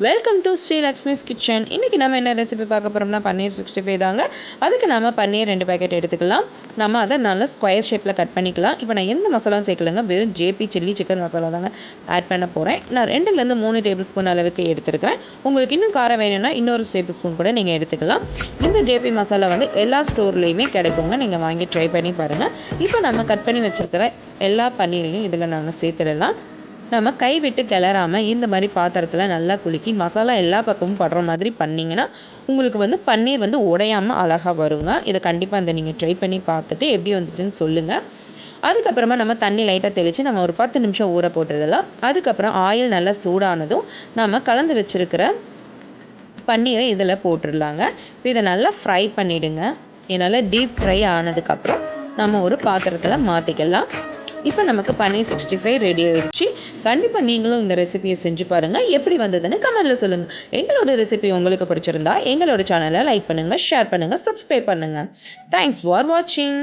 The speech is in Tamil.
வெல்கம் டு ஸ்ரீலக்ஷ்மிஸ் கிச்சன் இன்றைக்கி நம்ம என்ன ரெசிபி பார்க்க போகிறோம்னா பன்னீர் சிக்ஸ்டி ஃபைவ் தாங்க. அதுக்கு நம்ம பன்னீர் ரெண்டு பேக்கெட் எடுத்துக்கலாம். நம்ம அதை நல்லா ஸ்கொயர் ஷேப்பில் கட் பண்ணிக்கலாம். இப்போ நான் எந்த மசாலாவும் சேர்க்கலங்க. வெறும் ஜேபி சில்லி சிக்கன் மசாலா தாங்க ஆட் பண்ண போகிறேன் நான் ரெண்டுலேருந்து மூணு டேபிள் ஸ்பூன் அளவுக்கு எடுத்துருக்கிறேன். உங்களுக்கு இன்னும் காரம் வேணும்னா இன்னொரு டேபிள் ஸ்பூன் கூட நீங்கள் எடுத்துக்கலாம். இந்த ஜேபி மசாலா வந்து எல்லா ஸ்டோர்லேயுமே கிடைக்குங்க. நீங்கள் வாங்கி ட்ரை பண்ணி பாருங்கள் இப்போ நம்ம கட் பண்ணி வச்சுருக்கிற எல்லா பன்னீரையும் இதில் நாங்கள் சேர்த்துடலாம். நம்ம கை விட்டு கிளறாமல் இந்த மாதிரி பாத்திரத்தில் நல்லா குலுக்கி மசாலா எல்லா பக்கமும் படுற மாதிரி பண்ணிங்கன்னா உங்களுக்கு வந்து பன்னீர் வந்து உடையாமல் அழகாக வருங்க. இதை கண்டிப்பாக இந்த நீங்கள் ட்ரை பண்ணி பார்த்துட்டு எப்படி வந்துச்சுன்னு சொல்லுங்கள் அதுக்கப்புறமா நம்ம தண்ணி லைட்டாக தெளித்து நம்ம ஒரு பத்து நிமிஷம் ஊற போட்டுடலாம். அதுக்கப்புறம் ஆயில் நல்லா சூடானதும் நம்ம கலந்து வச்சுருக்கிற பன்னீரை இதில் போட்டுடலாங்க. இதை நல்லா ஃப்ரை பண்ணிவிடுங்க இதனால் டீப் ஃப்ரை ஆனதுக்கப்புறம் நம்ம ஒரு பாத்திரத்தில் மாற்றிக்கலாம் இப்போ நமக்கு பன்னீர் சிக்ஸ்டி ஃபைவ் ரெடி ஆயிடுச்சு. கண்டிப்பாக நீங்களும் இந்த ரெசிபியை செஞ்சு பாருங்கள் எப்படி வந்ததுன்னு கமெண்ட்டில் சொல்லுங்கள் எங்களோட ரெசிபி உங்களுக்கு பிடிச்சிருந்தா எங்களோட சேனலை லைக் பண்ணுங்கள் ஷேர் பண்ணுங்கள் சப்ஸ்கிரைப் பண்ணுங்கள் தேங்க்ஸ் ஃபார் வாட்சிங்